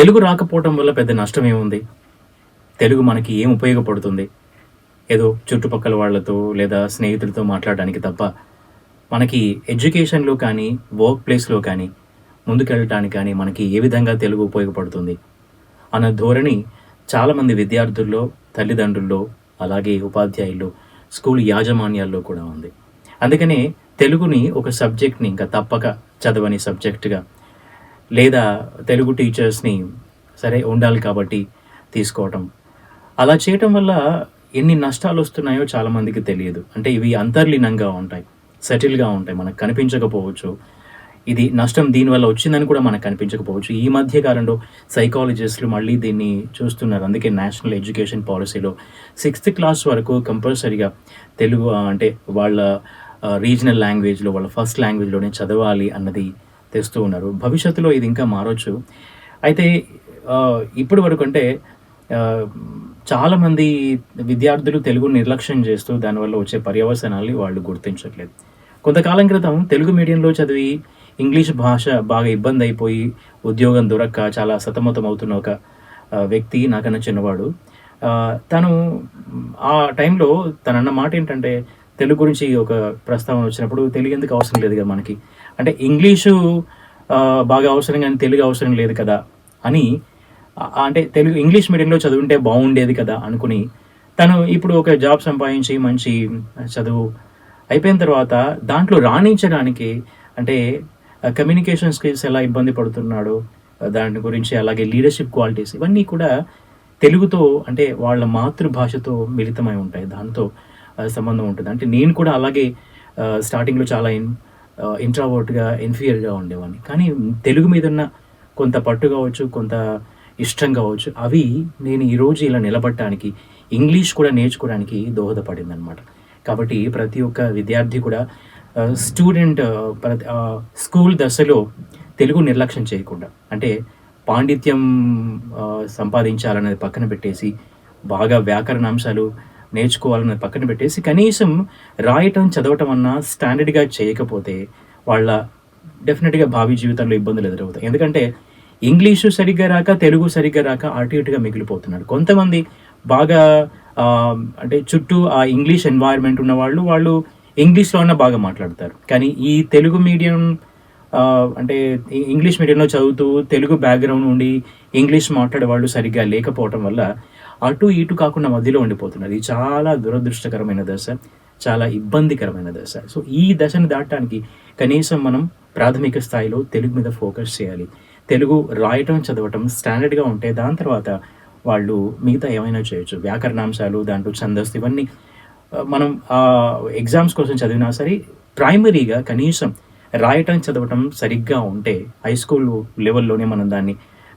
తెలుగు రాకపోవటం వల్ల పెద్ద నష్టం ఏముంది తెలుగు మనకి ఏం ఉపయోగపడుతుంది? ఏదో చుట్టుపక్కల వాళ్ళతో లేదా స్నేహితులతో మాట్లాడడానికి తప్ప మనకి ఎడ్యుకేషన్లో కానీ వర్క్ ప్లేస్లో కానీ ముందుకెళ్ళటానికి కానీ మనకి ఏ విధంగా తెలుగు ఉపయోగపడుతుంది? అన్న ధోరణి చాలామంది విద్యార్థుల్లో తల్లిదండ్రుల్లో అలాగే ఉపాధ్యాయుల్లో స్కూల్ యాజమాన్యాల్లో కూడా ఉంది. అందుకనే తెలుగుని ఒక సబ్జెక్ట్ని ఇంకా తప్పక చదవని సబ్జెక్టుగా లేదా తెలుగు టీచర్స్ని సరే ఉండాలి కాబట్టి తీసుకోవటం. అలా చేయటం వల్ల ఎన్ని నష్టాలు వస్తున్నాయో చాలామందికి తెలియదు. అంటే ఇవి అంతర్లీనంగా ఉంటాయి. సెటిల్గా ఉంటాయి. మనకు కనిపించకపోవచ్చు. ఇది నష్టం దీనివల్ల వచ్చిందని కూడా మనకు కనిపించకపోవచ్చు. ఈ మధ్య కాలంలో సైకాలజిస్టులు మళ్ళీ దీన్ని చూస్తున్నారు. అందుకే నేషనల్ ఎడ్యుకేషన్ పాలసీలో సిక్స్త్ క్లాస్ వరకు కంపల్సరీగా తెలుగు అంటే వాళ్ళ రీజనల్ లాంగ్వేజ్లో వాళ్ళ ఫస్ట్ లాంగ్వేజ్లోనే చదవాలి అన్నది తెస్తూ ఉన్నారు. భవిష్యత్తులో ఇది ఇంకా మారొచ్చు. అయితే ఇప్పటి వరకు అంటే చాలామంది విద్యార్థులు తెలుగు నిర్లక్ష్యం చేస్తూ దానివల్ల వచ్చే పర్యవసనాల్ని వాళ్ళు గుర్తించట్లేదు. కొంతకాలం క్రితం తెలుగు మీడియంలో చదివి ఇంగ్లీష్ భాష బాగా ఇబ్బంది అయిపోయి ఉద్యోగం దొరక్క చాలా సతమతం అవుతున్న ఒక వ్యక్తి నాకన్నా చిన్నవాడు. తను ఆ టైంలో తనన్న మాట ఏంటంటే తెలుగు గురించి ఒక ప్రస్తావన వచ్చినప్పుడు తెలుగు ఎందుకు అవసరం లేదు కదా మనకి? అంటే ఇంగ్లీషు బాగా అవసరం కానీ తెలుగు అవసరం లేదు కదా అని అంటే తెలుగు ఇంగ్లీష్ మీడియంలో చదువుంటే బాగుండేది కదా అనుకుని తను ఇప్పుడు ఒక జాబ్ సంపాదించి మంచి చదువు అయిపోయిన తర్వాత దాంట్లో రాణించడానికి అంటే కమ్యూనికేషన్ స్కిల్స్ ఎలా ఇబ్బంది పడుతున్నాడో దాని గురించి అలాగే లీడర్షిప్ క్వాలిటీస్ ఇవన్నీ కూడా తెలుగుతో అంటే వాళ్ళ మాతృభాషతో మిళితమై ఉంటాయి. దాంతో సంబంధం ఉంటుంది. అంటే నేను కూడా అలాగే స్టార్టింగ్లో చాలా ఇంట్రావర్ట్గా ఇన్ఫియర్గా ఉండేవాడిని. కానీ తెలుగు మీద ఉన్న కొంత పట్టు కావచ్చు కొంత ఇష్టం కావచ్చు అవి నేను ఈరోజు ఇలా నిలబడటానికి ఇంగ్లీష్ కూడా నేర్చుకోవడానికి దోహదపడింది అనమాట కాబట్టి ప్రతి ఒక్క విద్యార్థి కూడా స్టూడెంట్ ప్రతి స్కూల్ దశలో తెలుగు నిర్లక్ష్యం చేయకుండా అంటే పాండిత్యం సంపాదించాలనేది పక్కన పెట్టేసి బాగా వ్యాకరణాంశాలు నేర్చుకోవాలన్నది పక్కన పెట్టేసి కనీసం రాయటం చదవటం అన్నా స్టాండర్డ్గా చేయకపోతే వాళ్ళ డెఫినెట్గా భావి జీవితంలో ఇబ్బందులు ఎదురవుతాయి. ఎందుకంటే ఇంగ్లీషు సరిగ్గా రాక తెలుగు సరిగ్గా రాక అటు ఇటుగా మిగిలిపోతున్నాడు కొంతమంది బాగా అంటే చుట్టూ ఆ ఇంగ్లీష్ ఎన్వైర్న్మెంట్ ఉన్న వాళ్ళు వాళ్ళు ఇంగ్లీష్లో బాగా మాట్లాడతారు. కానీ ఈ తెలుగు మీడియం అంటే ఇంగ్లీష్ మీడియంలో చదువుతూ తెలుగు బ్యాక్గ్రౌండ్ ఉండి ఇంగ్లీష్ మాట్లాడే వాళ్ళు సరిగ్గా లేకపోవటం వల్ల అటు ఇటు కాకుండా మధ్యలో ఉండిపోతున్నారు. ఇది చాలా దురదృష్టకరమైన దశ చాలా ఇబ్బందికరమైన దశ. సో ఈ దశను దాటడానికి కనీసం మనం ప్రాథమిక స్థాయిలో తెలుగు మీద ఫోకస్ చేయాలి. తెలుగు రాయటం చదవటం స్టాండర్డ్గా ఉంటే దాని తర్వాత వాళ్ళు మిగతా ఏమైనా చేయొచ్చు. వ్యాకరణాంశాలు దాంట్లో ఛందస్సు ఇవన్నీ ఆ, మనం ఎగ్జామ్స్ కోసం చదివినా సరే ప్రైమరీగా కనీసం రాయటం చదవటం సరిగ్గా ఉంటే హై స్కూల్ లెవెల్లోనే మనం దాన్ని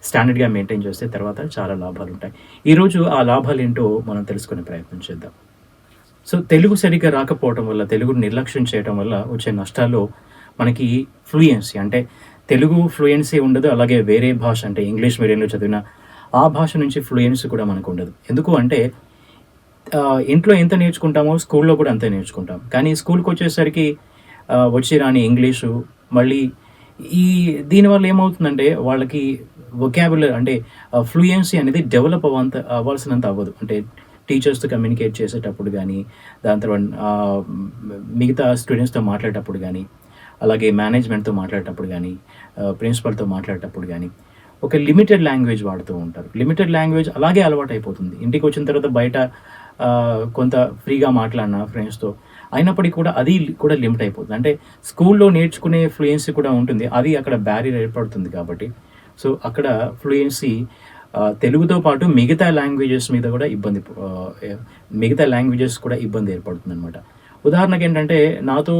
స్టాండర్డ్గా మెయింటైన్ చేస్తే తర్వాత చాలా లాభాలు ఉంటాయి. ఈరోజు ఆ లాభాలు ఏంటో మనం తెలుసుకునే ప్రయత్నం చేద్దాం. సో తెలుగు సరిగ్గా రాకపోవటం వల్ల తెలుగుని నిర్లక్ష్యం చేయటం వల్ల వచ్చే నష్టాల్లో మనకి ఫ్లూయెన్సీ అంటే తెలుగు ఫ్లూయెన్సీ ఉండదు అలాగే వేరే భాష అంటే ఇంగ్లీష్ మీడియంలో చదివిన ఆ భాష నుంచి ఫ్లూయెన్సీ కూడా మనకు ఉండదు. ఎందుకు అంటే ఇంట్లో ఎంత నేర్చుకుంటామో స్కూల్లో కూడా అంతే నేర్చుకుంటాం. కానీ స్కూల్కి వచ్చేసరికి వచ్చి రాని ఇంగ్లీషు మళ్ళీ ఈ దీనివల్ల ఏమవుతుందంటే వాళ్ళకి వొకాబులర్ అంటే ఫ్లూయెన్సీ అనేది డెవలప్ అవ్వంత అవ్వాల్సినంత అవ్వదు. అంటే టీచర్స్తో కమ్యూనికేట్ చేసేటప్పుడు కానీ దాని తర్వాత మిగతా స్టూడెంట్స్తో మాట్లాడేటప్పుడు కానీ అలాగే మేనేజ్మెంట్తో మాట్లాడేటప్పుడు కానీ ప్రిన్సిపల్తో మాట్లాడేటప్పుడు కానీ ఒక లిమిటెడ్ లాంగ్వేజ్ వాడుతూ ఉంటారు. లిమిటెడ్ లాంగ్వేజ్ అలాగే అలవాటు అయిపోతుంది ఇంటికి వచ్చిన తర్వాత బయట కొంత ఫ్రీగా మాట్లాడినా ఫ్రెండ్స్తో అయినప్పటికీ కూడా అది కూడా లిమిట్ అయిపోతుంది. అంటే స్కూల్లో నేర్చుకునే ఫ్లూయెన్సీ కూడా ఉంటుంది. అది అక్కడ బ్యారియర్ ఏర్పడుతుంది కాబట్టి సో అక్కడ ఫ్లూయెన్సీ తెలుగుతో పాటు మిగతా లాంగ్వేజెస్ మీద కూడా ఇబ్బంది మిగతా లాంగ్వేజెస్ కూడా ఇబ్బంది ఏర్పడుతుంది అనమాట ఉదాహరణకి ఏంటంటే నాతో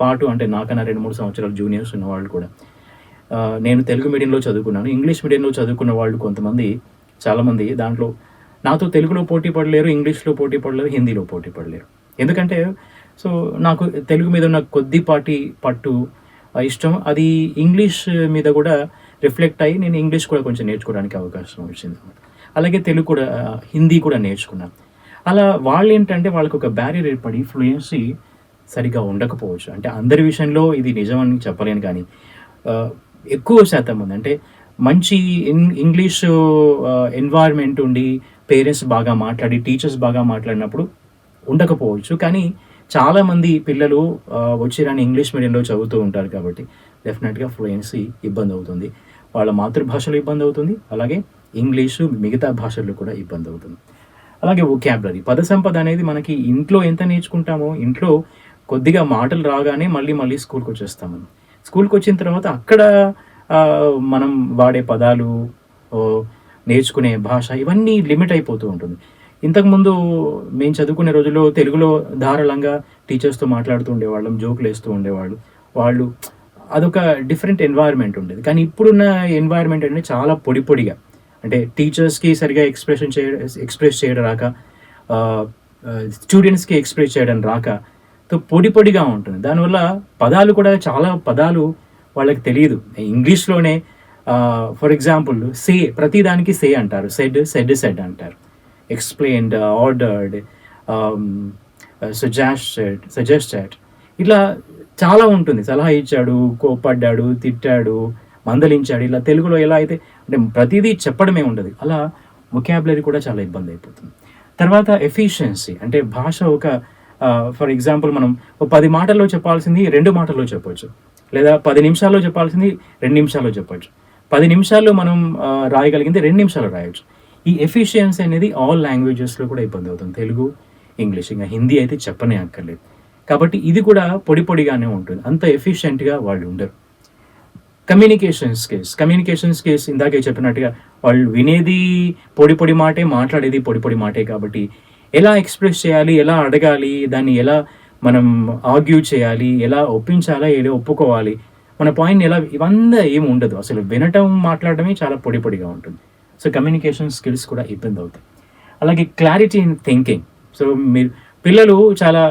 పాటు అంటే నాకన్నా రెండు మూడు సంవత్సరాలు జూనియర్స్ ఉన్న వాళ్ళు కూడా నేను తెలుగు మీడియంలో చదువుకున్నాను ఇంగ్లీష్ మీడియంలో చదువుకున్న వాళ్ళు కొంతమంది చాలామంది దాంట్లో నాతో తెలుగులో పోటీ పడలేరు ఇంగ్లీష్లో పోటీ పడలేరు హిందీలో పోటీ పడలేరు. ఎందుకంటే సో నాకు తెలుగు మీద ఉన్న కొద్దిపాటి పట్టు ఇష్టం. అది ఇంగ్లీష్ మీద కూడా రిఫ్లెక్ట్ అయ్యి నేను ఇంగ్లీష్ కూడా కొంచెం నేర్చుకోవడానికి అవకాశం వచ్చింది. అలాగే తెలుగు కూడా హిందీ కూడా నేర్చుకున్నాను అలా వాళ్ళు ఏంటంటే వాళ్ళకి ఒక బ్యారియర్ ఏర్పడి ఫ్లూయెన్సీ సరిగా ఉండకపోవచ్చు. అంటే అందరి విషయంలో ఇది నిజమని చెప్పలేను కానీ ఎక్కువ శాతం ఉంది అంటే మంచి ఇన్ ఇంగ్లీష్ ఎన్వైర్న్మెంట్ ఉండి పేరెంట్స్ బాగా మాట్లాడి టీచర్స్ బాగా మాట్లాడినప్పుడు ఉండకపోవచ్చు. కానీ చాలామంది పిల్లలు వచ్చి రాని ఇంగ్లీష్ మీడియంలో చదువుతూ ఉంటారు కాబట్టి డెఫినెట్గా ఫ్లూయెన్సీ ఇబ్బంది అవుతుంది. వాళ్ళ మాతృభాషలో ఇబ్బంది అవుతుంది. అలాగే ఇంగ్లీషు మిగతా భాషల్లో కూడా ఇబ్బంది అవుతుంది. అలాగే ఒకాబులరీ పద సంపద అనేది మనకి ఇంట్లో ఎంత నేర్చుకుంటామో ఇంట్లో కొద్దిగా మాటలు రాగానే మళ్ళీ మళ్ళీ స్కూల్కి వచ్చేస్తాము. స్కూల్కి వచ్చిన తర్వాత అక్కడ మనం వాడే పదాలు నేర్చుకునే భాష ఇవన్నీ లిమిట్ అయిపోతూ ఉంటుంది. ఇంతకుముందు మేము చదువుకునే రోజుల్లో తెలుగులో ధారాళంగా టీచర్స్తో మాట్లాడుతూ ఉండేవాళ్ళం జోకులు వేస్తూ ఉండేవాళ్ళు. వాళ్ళు అదొక డిఫరెంట్ ఎన్వైర్న్మెంట్ ఉండేది. కానీ ఇప్పుడున్న ఎన్వైర్న్మెంట్ అంటే చాలా పొడి పొడిగా. అంటే టీచర్స్కి సరిగా ఎక్స్ప్రెషన్ చేయ ఎక్స్ప్రెస్ చేయడం రాక స్టూడెంట్స్కి ఎక్స్ప్రెస్ చేయడం రాక తో పొడి పొడిగా ఉంటుంది. దానివల్ల పదాలు కూడా చాలా పదాలు వాళ్ళకి తెలియదు. ఇంగ్లీష్లోనే ఫర్ ఎగ్జాంపుల్ సే ప్రతి దానికి సే అంటారు. సెడ్ సెడ్ సెడ్ అంటారు. ఎక్స్ప్లెయిన్డ్ ఆర్డర్డ్ సజెస్టెడ్ సజెస్టెడ్ ఇట్లా చాలా ఉంటుంది. సలహా ఇచ్చాడు కోపడ్డాడు తిట్టాడు మందలించాడు. ఇలా తెలుగులో ఎలా అయితే అంటే ప్రతిదీ చెప్పడమే ఉండదు. అలా వొకాబులరీ కూడా చాలా ఇబ్బంది అయిపోతుంది. తర్వాత ఎఫిషియన్సీ అంటే భాష ఒక ఫర్ ఎగ్జాంపుల్ మనం ఒక పది మాటల్లో చెప్పాల్సింది రెండు మాటల్లో చెప్పొచ్చు. లేదా పది నిమిషాల్లో చెప్పాల్సింది రెండు నిమిషాల్లో చెప్పొచ్చు. పది నిమిషాల్లో మనం రాయగలిగింది రెండు నిమిషాలు రాయొచ్చు. ఈ ఎఫిషియన్సీ అనేది ఆల్ లాంగ్వేజెస్లో కూడా ఇబ్బంది అవుతుంది. తెలుగు ఇంగ్లీష్ ఇంకా హిందీ అయితే చెప్పనే అక్కర్లేదు. కాబట్టి ఇది కూడా పొడి పొడిగానే ఉంటుంది. అంత ఎఫిషియెంట్గా వాళ్ళు ఉండరు. కమ్యూనికేషన్స్ స్కిల్స్ కమ్యూనికేషన్స్ కేస్ ఇందాకే చెప్పినట్టుగా వాళ్ళు వినేది పొడి పొడి మాటే మాట్లాడేది పొడి పొడి మాటే కాబట్టి ఎలా ఎక్స్ప్రెస్ చేయాలి ఎలా అడగాలి దాన్ని ఎలా మనం ఆర్గ్యూ చేయాలి ఎలా ఒప్పించాలా ఎలా ఒప్పుకోవాలి మన పాయింట్ ఎలా ఇవంతా ఏమి ఉండదు. అసలు వినటం మాట్లాడటమే చాలా పొడి పొడిగా ఉంటుంది. సో కమ్యూనికేషన్ స్కిల్స్ కూడా ఇబ్బంది అవుతాయి. అలాగే క్లారిటీ ఇన్ థింకింగ్ సో మీరు పిల్లలు చాలా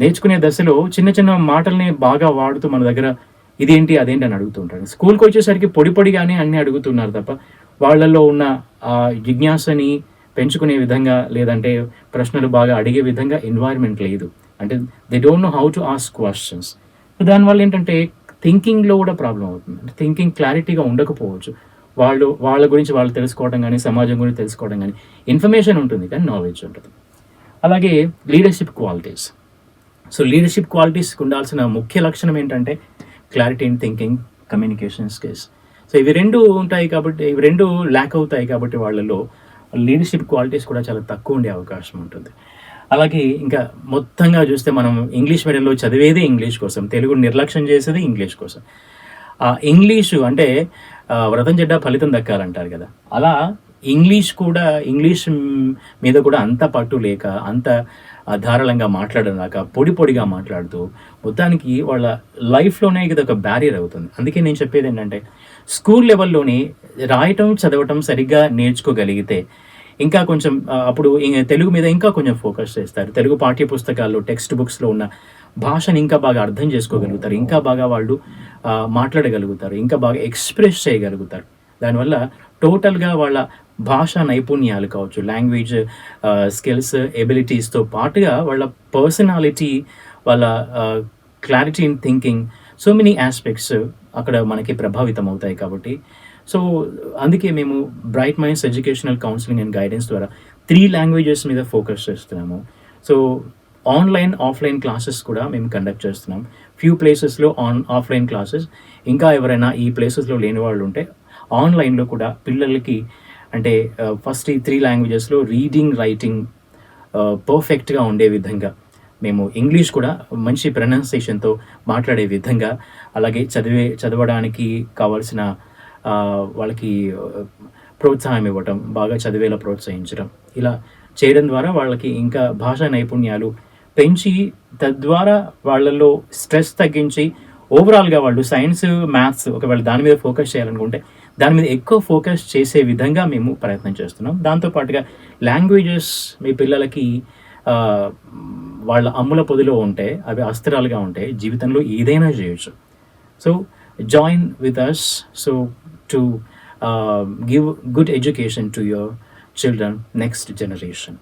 నేర్చుకునే దశలో చిన్న చిన్న మాటల్ని బాగా వాడుతూ మన దగ్గర ఇదేంటి అదేంటి అని అడుగుతూ ఉంటారు. స్కూల్కి వచ్చేసరికి పొడి పొడిగానే అన్ని అడుగుతున్నారు తప్ప వాళ్ళల్లో ఉన్న ఆ జిజ్ఞాసని పెంచుకునే విధంగా లేదంటే ప్రశ్నలు బాగా అడిగే విధంగా ఎన్వైర్న్మెంట్ లేదు. అంటే they don't know how to ask questions దానివల్ల ఏంటంటే థింకింగ్లో కూడా ప్రాబ్లం అవుతుంది. అంటే థింకింగ్ క్లారిటీగా ఉండకపోవచ్చు. వాళ్ళు వాళ్ళ గురించి వాళ్ళు తెలుసుకోవడం కానీ సమాజం గురించి తెలుసుకోవడం కానీ ఇన్ఫర్మేషన్ ఉంటుంది కానీ నాలెడ్జ్ ఉంటుంది అలాగే లీడర్షిప్ క్వాలిటీస్ సో లీడర్షిప్ క్వాలిటీస్కి ఉండాల్సిన ముఖ్య లక్షణం ఏంటంటే clarity in thinking communication skills so ఇవి రెండు ఉంటాయి కాబట్టి ఇవి రెండు ల్యాక్ అవుతాయి కాబట్టి వాళ్ళలో లీడర్షిప్ క్వాలిటీస్ కూడా చాలా తక్కువ ఉండే అవకాశం ఉంటుంది. అలాగే ఇంకా మొత్తంగా చూస్తే మనం ఇంగ్లీష్ మీడియంలో చదివేదే ఇంగ్లీష్ కోసం తెలుగు నిర్లక్ష్యం చేసేది ఇంగ్లీష్ కోసం. ఆ ఇంగ్లీషు అంటే వ్రతం చెడ్డ ఫలితం దక్కాలంటారు కదా. అలా ఇంగ్లీష్ కూడా ఇంగ్లీష్ మీద కూడా అంత పట్టు లేక అంత ధారాళంగా మాట్లాడడం రాక పొడి పొడిగా మాట్లాడుతూ మొత్తానికి వాళ్ళ లైఫ్లోనే ఇది ఒక బ్యారియర్ అవుతుంది. అందుకే నేను చెప్పేది ఏంటంటే స్కూల్ లెవెల్లోనే రాయటం చదవటం సరిగ్గా నేర్చుకోగలిగితే ఇంకా కొంచెం అప్పుడు తెలుగు మీద ఇంకా కొంచెం ఫోకస్ చేస్తారు. తెలుగు పాఠ్య పుస్తకాల్లో టెక్స్ట్ బుక్స్లో ఉన్న భాషని ఇంకా బాగా అర్థం చేసుకోగలుగుతారు. ఇంకా బాగా వాళ్ళు మాట్లాడగలుగుతారు. ఇంకా బాగా ఎక్స్ప్రెస్ చేయగలుగుతారు. దానివల్ల టోటల్గా వాళ్ళ భాషా నైపుణ్యాలు కావచ్చు లాంగ్వేజ్ స్కిల్స్ ఎబిలిటీస్తో పాటుగా వాళ్ళ పర్సనాలిటీ వాళ్ళ clarity in thinking so many aspects అక్కడ మనకి ప్రభావితం అవుతాయి కాబట్టి. సో అందుకే మేము bright minds educational counselling and guidance ద్వారా త్రీ లాంగ్వేజెస్ మీద ఫోకస్ చేస్తున్నాము. సో ఆన్లైన్ ఆఫ్లైన్ క్లాసెస్ కూడా మేము కండక్ట్ చేస్తున్నాం. ఫ్యూ ప్లేసెస్లో ఆన్ ఆఫ్లైన్ క్లాసెస్ ఇంకా ఎవరైనా ఈ ప్లేసెస్లో లేని వాళ్ళు ఉంటే ఆన్లైన్లో కూడా పిల్లలకి అంటే ఫస్ట్ ఈ త్రీ లాంగ్వేజెస్లో రీడింగ్ రైటింగ్ పర్ఫెక్ట్గా ఉండే విధంగా. మేము ఇంగ్లీష్ కూడా మంచి ప్రొనౌన్సియేషన్తో మాట్లాడే విధంగా అలాగే చదివే చదవడానికి కావాల్సిన వాళ్ళకి ప్రోత్సాహం ఇవ్వటం బాగా చదివేలా ప్రోత్సహించడం ఇలా చేయడం ద్వారా వాళ్ళకి ఇంకా భాషా నైపుణ్యాలు పెంచి తద్వారా వాళ్ళలో స్ట్రెస్ తగ్గించి ఓవరాల్గా వాళ్ళు సైన్స్ మ్యాథ్స్ ఒకవేళ దాని మీద ఫోకస్ చేయాలనుకుంటే దాని మీద ఎక్కువ ఫోకస్ చేసే విధంగా మేము ప్రయత్నం చేస్తున్నాం. దాంతోపాటుగా లాంగ్వేజెస్ మీ పిల్లలకి వాళ్ళ అమ్ముల పొదిలో ఉంటే అవి అస్త్రాలుగా ఉంటాయి జీవితంలో ఏదైనా చేయొచ్చు. So join with us so to give good education to your children next generation